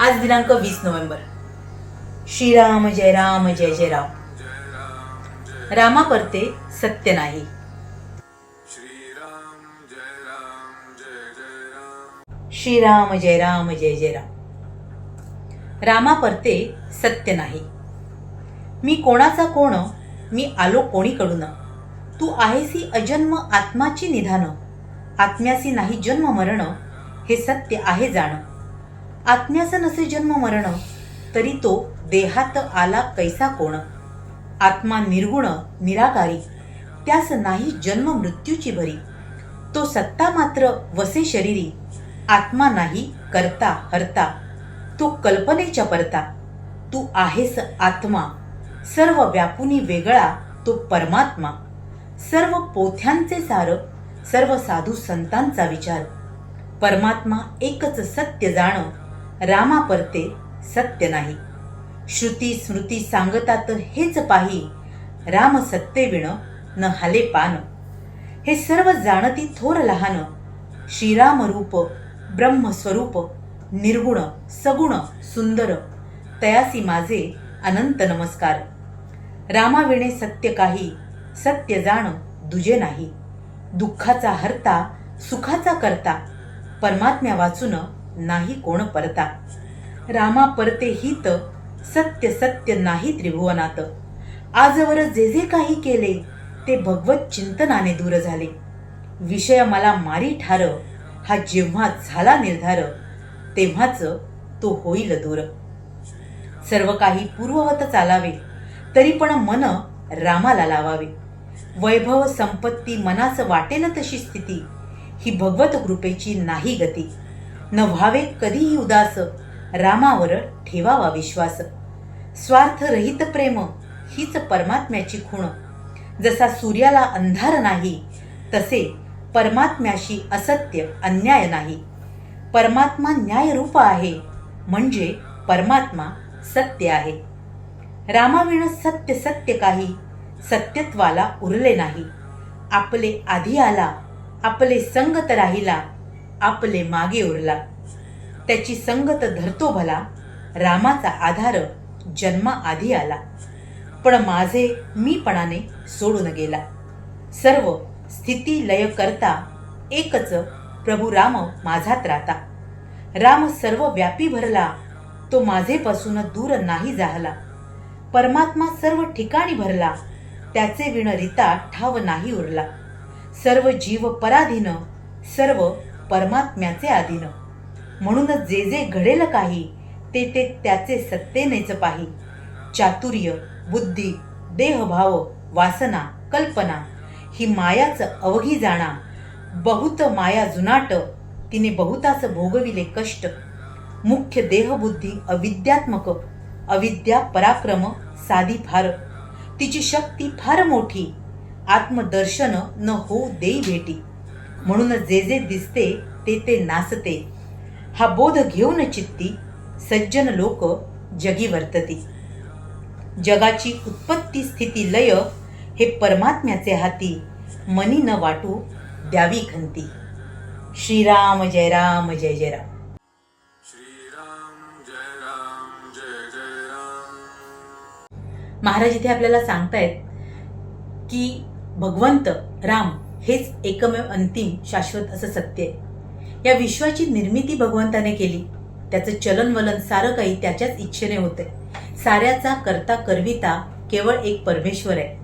आज दिनांक वीस नोव्हेंबर. श्रीराम जय राम जय जय राम. रामा परते सत्य नाही. श्रीराम जय राम जय जय राम. रामा परते सत्य नाही. मी कोणाचा कोण मी आलो कोणीकडून? तू आहेसी अजन्म आत्माची निधान. आत्म्यासी नाही जन्म मरण हे सत्य आहे जाणं. आत्म्याचं नसे जन्म मरण तरी तो देहात आला कैसा कोण? आत्मा निर्गुण निराकारी त्यास नाही जन्म मृत्यूची भरी तो सत्ता मात्र वसे शरीरी आत्मा नाही करता हरता. तो कल्पनेच्या परता. तू आहेस आत्मा. सर्व व्यापुनी वेगळा तो परमात्मा. सर्व पोथ्यांचे सार सर्व साधू संतांचा विचार. परमात्मा एकच सत्य जाण रामा परते सत्य नाही. श्रुती स्मृती सांगतात हेच पाही राम सत्तेविण न हाले पान. हे सर्व जाणती थोर लहान श्रीराम रूप ब्रह्मस्वरूप निर्गुण सगुण सुंदर तयासी माझे अनंत नमस्कार. रामाविणे सत्य काही सत्य जाण दुजे नाही. दुःखाचा हरता सुखाचा करता परमात्म्या वाचून नाही कोण परता. रामा परते हित सत्य सत्य नाही त्रिभुवनात. आजवर जे जे काही केले ते भगवत चिंतनाने दूर झाले. विषय मला मारी ठार हा जेव्हा झाला निर्धार तेव्हाच तो होईल दूर. सर्व काही पूर्ववत चालावे तरी पण मन रामाला लावावे. वैभव संपत्ती मनास वाटेल तशी स्थिती ही भगवत कृपेची नाही गती. न व्हावे कधीही उदास. रामावर ठेवावा विश्वास. स्वार्थरहित प्रेम हीच परमात्म्याची खूण. जसा सूर्याला अंधार नाही तसे परमात्म्याशी असत्य अन्याय नाही. परमात्मा न्यायरूप आहे म्हणजे परमात्मा सत्य आहे. रामाविण सत्य सत्य काही सत्यत्वाला उरले नाही. आपले आधी आला आपले संगत राहिला आपले मागे उरला. त्याची संगत धरतो भला रामाचा आधार जन्मा आधी आला. पण माझे मीपणाने सोडून गेला. सर्व स्थिती लय करता एकच प्रभू राम माझात राहता. राम सर्व व्यापी भरला तो माझेपासून दूर नाही जाहला. परमात्मा सर्व ठिकाणी भरला त्याचे विणरीता ठाव नाही उरला. सर्व जीव पराधीन सर्व परमात्म्याचे आधीन म्हणून जे जे घडेल काही ते ते त्याचे सत्तेनेच पाही. चातुर्य बुद्धी देहभाव वासना कल्पना ही मायाच अवघी जाणा. बहुत माया जुनाट तिने बहुतास भोगविले कष्ट. मुख्य देहबुद्धी अविद्यात्मक अविद्या पराक्रम साधी फार. तिची शक्ती फार मोठी. आत्मदर्शन न होऊ देई भेटी. म्हणून जे जे दिसते ते ते नाचते हा बोध घेऊन चित्ती सज्जन लोक जगी वर्तती. जगाची उत्पत्ती स्थिती लय हे परमात्म्याचे हाती मनी न वाटू द्यावी खंती श्रीराम जय राम जय जय राम. श्रीराम जय राम जय जय राम. महाराज इथे आपल्याला सांगतायत की भगवंत राम हेच एकमेव अंतिम शाश्वत असं सत्य आहे. या विश्वाची निर्मिती भगवंताने केली. त्याचं चलनवलन सारं काही त्याच्याच इच्छेने होते साऱ्याचा करता करविता केवळ एक परमेश्वर आहे.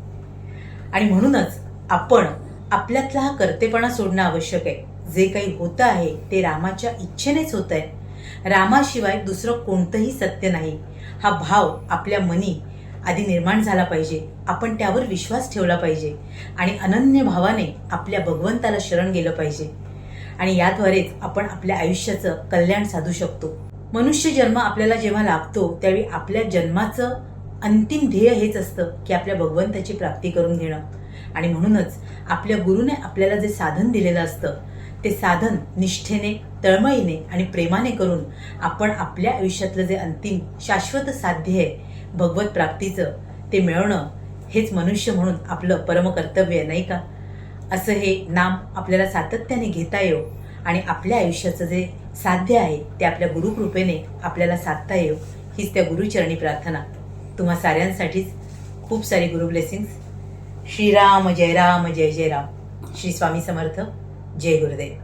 आणि म्हणूनच आपण आपल्यातला हा कर्तेपणा सोडणं आवश्यक आहे. जे काही होतं आहे ते रामाच्या इच्छेनेच होत आहे रामाशिवाय दुसरं कोणतंही सत्य नाही. हा भाव आपल्या मनी आधी निर्माण झाला पाहिजे. आपण त्यावर विश्वास ठेवला पाहिजे. आणि अनन्य भावाने आपल्या भगवंताला शरण गेलं पाहिजे. आणि याद्वारेच आपण आपल्या आयुष्याचं कल्याण साधू शकतो. मनुष्य जन्म आपल्याला जेव्हा लागतो त्यावेळी आपल्या जन्माचं अंतिम ध्येय हेच असतं की आपल्या भगवंताची प्राप्ती करून घेणं. आणि म्हणूनच आपल्या गुरुने आपल्याला जे साधन दिलेलं असतं ते साधन निष्ठेने तळमळीने आणि प्रेमाने करून आपण आपल्या आयुष्यातलं जे अंतिम शाश्वत साध्य आहे भगवत प्राप्तीचं ते मिळवणं हेच मनुष्य म्हणून आपलं परमकर्तव्य नाही का? असं हे नाम आपल्याला सातत्याने घेता येऊ आणि आपल्या आयुष्याचं जे साध्य आहे ते आपल्या गुरुकृपेने आपल्याला साधता येऊ हीच त्या गुरुचरणी प्रार्थना. तुम्हा साऱ्यांसाठीच खूप सारी गुरु ब्लेसिंग्स श्रीराम जय राम जय जय राम. श्री स्वामी समर्थ. जय गुरुदेव.